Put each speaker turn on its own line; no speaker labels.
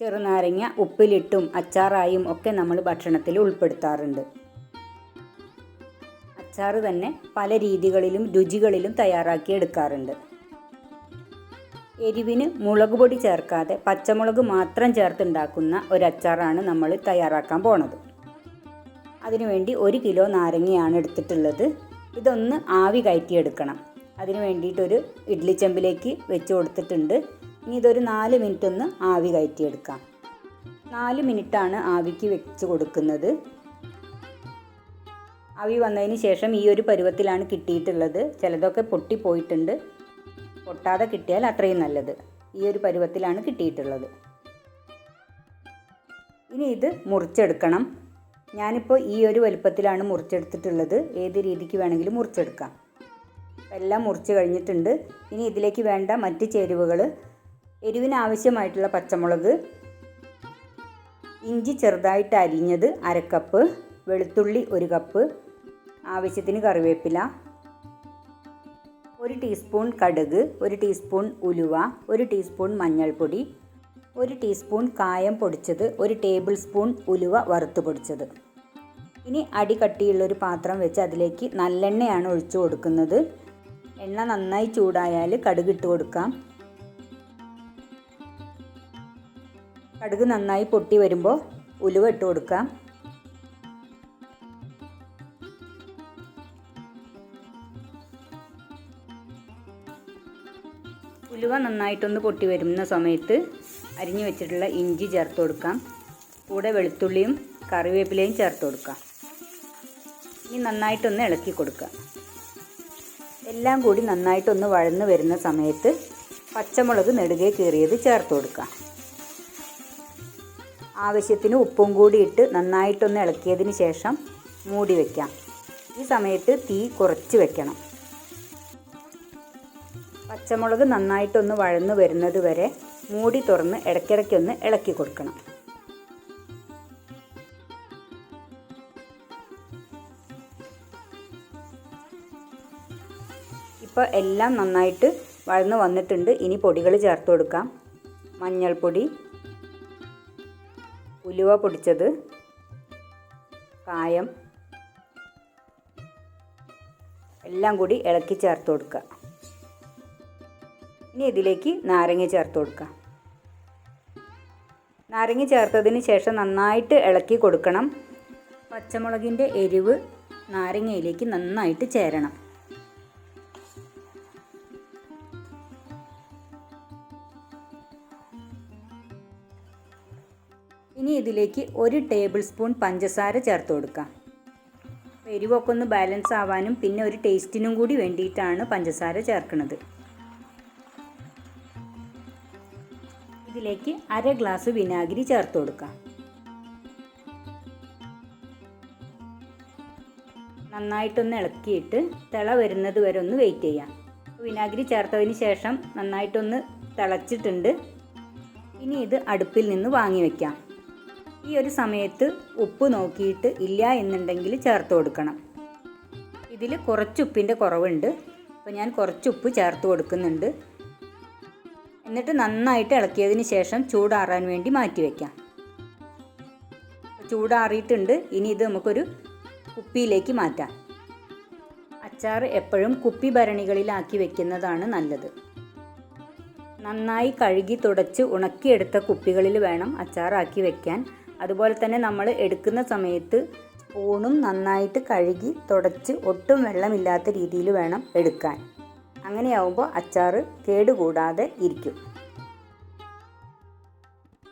ചെറുനാരങ്ങ ഉപ്പിലിട്ടും അച്ചാറായും ഒക്കെ നമ്മൾ ഭക്ഷണത്തിൽ ഉൾപ്പെടുത്താറുണ്ട്. അച്ചാർ തന്നെ പല രീതികളിലും രുചികളിലും തയ്യാറാക്കി എടുക്കാറുണ്ട്. എരിവിന് മുളക് പൊടി ചേർക്കാതെ പച്ചമുളക് മാത്രം ചേർത്തുണ്ടാക്കുന്ന ഒരു അച്ചാറാണ് നമ്മൾ തയ്യാറാക്കാൻ പോണത്. അതിനുവേണ്ടി ഒരു കിലോ നാരങ്ങയാണ് എടുത്തിട്ടുള്ളത്. ഇതൊന്ന് ആവി കയറ്റിയെടുക്കണം. അതിന് വേണ്ടിയിട്ടൊരു ഇഡ്ലി ചെമ്പിലേക്ക് വെച്ച് കൊടുത്തിട്ടുണ്ട്. ഇനി ഇതൊരു നാല് മിനിറ്റ് ഒന്ന് ആവി കയറ്റിയെടുക്കാം. നാല് മിനിറ്റാണ് ആവിക്ക് വെച്ച് കൊടുക്കുന്നത്. ആവി വന്നതിന് ശേഷം ഈ ഒരു പരുവത്തിലാണ് കിട്ടിയിട്ടുള്ളത്. ചിലതൊക്കെ പൊട്ടിപ്പോയിട്ടുണ്ട് പൊട്ടാതെ കിട്ടിയാൽ അത്രയും നല്ലത്. ഈ ഒരു പരുവത്തിലാണ് കിട്ടിയിട്ടുള്ളത്. ഇനി ഇത് മുറിച്ചെടുക്കണം. ഞാനിപ്പോൾ ഈ ഒരു വലുപ്പത്തിലാണ് മുറിച്ചെടുത്തിട്ടുള്ളത്. ഏത് രീതിക്ക് വേണമെങ്കിലും മുറിച്ചെടുക്കാം. എല്ലാം മുറിച്ച് കഴിഞ്ഞിട്ടുണ്ട്. ഇനി ഇതിലേക്ക് വേണ്ട മറ്റ് ചേരുവകൾ എരിവിന് ആവശ്യമായിട്ടുള്ള പച്ചമുളക് ഇഞ്ചി ചെറുതായിട്ട് അരിഞ്ഞത് അരക്കപ്പ് വെളുത്തുള്ളി ഒരു കപ്പ് ആവശ്യത്തിന് കറിവേപ്പില ഒരു ടീസ്പൂൺ കടുക് ഒരു ടീസ്പൂൺ ഉലുവ ഒരു ടീസ്പൂൺ മഞ്ഞൾപ്പൊടി ഒരു ടീസ്പൂൺ കായം പൊടിച്ചത് ഒരു ടേബിൾ സ്പൂൺ ഉലുവ വറുത്ത് പൊടിച്ചത്. ഇനി അടി കട്ടിയുള്ളൊരു പാത്രം വെച്ച് അതിലേക്ക് നല്ലെണ്ണയാണ് ഒഴിച്ചു കൊടുക്കുന്നത്. എണ്ണ നന്നായി ചൂടായാൽ കടുകിട്ട് കൊടുക്കാം. കടുക് നന്നായി പൊട്ടി വരുമ്പോൾ ഉലുവ ഇട്ട് കൊടുക്കാം. ഉലുവ നന്നായിട്ടൊന്ന് പൊട്ടി വരുന്ന സമയത്ത് അരിഞ്ഞു വെച്ചിട്ടുള്ള ഇഞ്ചി ചേർത്ത് കൊടുക്കാം. കൂടെ വെളുത്തുള്ളിയും കറിവേപ്പിലയും ചേർത്ത് കൊടുക്കാം. ഇനി നന്നായിട്ടൊന്ന് ഇളക്കി കൊടുക്കാം. എല്ലാം കൂടി നന്നായിട്ടൊന്ന് വഴന്ന് വരുന്ന സമയത്ത് പച്ചമുളക് നെടുകെ കീറിയത് ചേർത്ത് കൊടുക്കാം. ആവശ്യത്തിന് ഉപ്പും കൂടി ഇട്ട് നന്നായിട്ടൊന്ന് ഇളക്കിയതിന് ശേഷം മൂടി വയ്ക്കാം ഈ സമയത്ത് തീ കുറച്ച് വെക്കണം. പച്ചമുളക് നന്നായിട്ടൊന്ന് വഴന്ന് വരുന്നത് വരെ മൂടി തുറന്ന് ഇടയ്ക്കിടയ്ക്കൊന്ന് ഇളക്കി കൊടുക്കണം. ഇപ്പോൾ എല്ലാം നന്നായിട്ട് വഴന്ന് വന്നിട്ടുണ്ട്. ഇനി പൊടികൾ ചേർത്ത് കൊടുക്കാം. മഞ്ഞൾപ്പൊടി ഉലുവ പൊടിച്ചത് കായം എല്ലാം കൂടി ഇളക്കി ചേർത്ത് കൊടുക്കുക. ഇനി ഇതിലേക്ക് നാരങ്ങ ചേർത്ത് കൊടുക്കുക. നാരങ്ങ ചേർത്തതിന് ശേഷം നന്നായിട്ട് ഇളക്കി കൊടുക്കണം. പച്ചമുളകിന്റെ എരിവ് നാരങ്ങയിലേക്ക് നന്നായിട്ട് ചേരണം. ഇനി ഇതിലേക്ക് ഒരു ടേബിൾ സ്പൂൺ പഞ്ചസാര ചേർത്ത് കൊടുക്കാം. എരിവൊക്കെ ഒന്ന് ബാലൻസ് ആവാനും പിന്നെ ഒരു ടേസ്റ്റിനും കൂടി വേണ്ടിയിട്ടാണ് പഞ്ചസാര ചേർക്കുന്നത്. ഇതിലേക്ക് അര ഗ്ലാസ് വിനാഗിരി ചേർത്ത് കൊടുക്കാം. നന്നായിട്ടൊന്ന് ഇളക്കിയിട്ട് തിള വരുന്നത് വരെ ഒന്ന് വെയിറ്റ് ചെയ്യാം. വിനാഗിരി ചേർത്തതിന് ശേഷം നന്നായിട്ടൊന്ന് തിളച്ചിട്ടുണ്ട്. ഇനി ഇത് അടുപ്പിൽ നിന്ന് വാങ്ങി വയ്ക്കാം ഈ ഒരു സമയത്ത് ഉപ്പ് നോക്കിയിട്ട് ഇല്ല എന്നുണ്ടെങ്കിൽ ചേർത്ത് കൊടുക്കണം. ഇതിൽ കുറച്ച് ഉപ്പിന്റെ കുറവുണ്ട്. അപ്പോൾ ഞാൻ കുറച്ച് ഉപ്പ് ചേർത്ത് കൊടുക്കുന്നുണ്ട്. എന്നിട്ട് നന്നായിട്ട് ഇളക്കിയതിന് ശേഷം ചൂടാറാൻ വേണ്ടി മാറ്റി വയ്ക്കാം ചൂടാറിയിട്ടുണ്ട്. ഇനി ഇത് നമുക്കൊരു കുപ്പിയിലേക്ക് മാറ്റാം. അച്ചാർ എപ്പോഴും കുപ്പി ഭരണികളിലാക്കി വെക്കുന്നതാണ് നല്ലത്. നന്നായി കഴുകി തുടച്ച് ഉണക്കിയെടുത്ത കുപ്പികളിൽ വേണം അച്ചാറാക്കി വെക്കാൻ. അതുപോലെ തന്നെ നമ്മൾ എടുക്കുന്ന സമയത്ത് സ്പൂണും നന്നായിട്ട് കഴുകി തുടച്ച് ഒട്ടും വെള്ളമില്ലാത്ത രീതിയിൽ വേണം എടുക്കാൻ. അങ്ങനെയാവുമ്പോൾ അച്ചാർ കേടുകൂടാതെ ഇരിക്കും.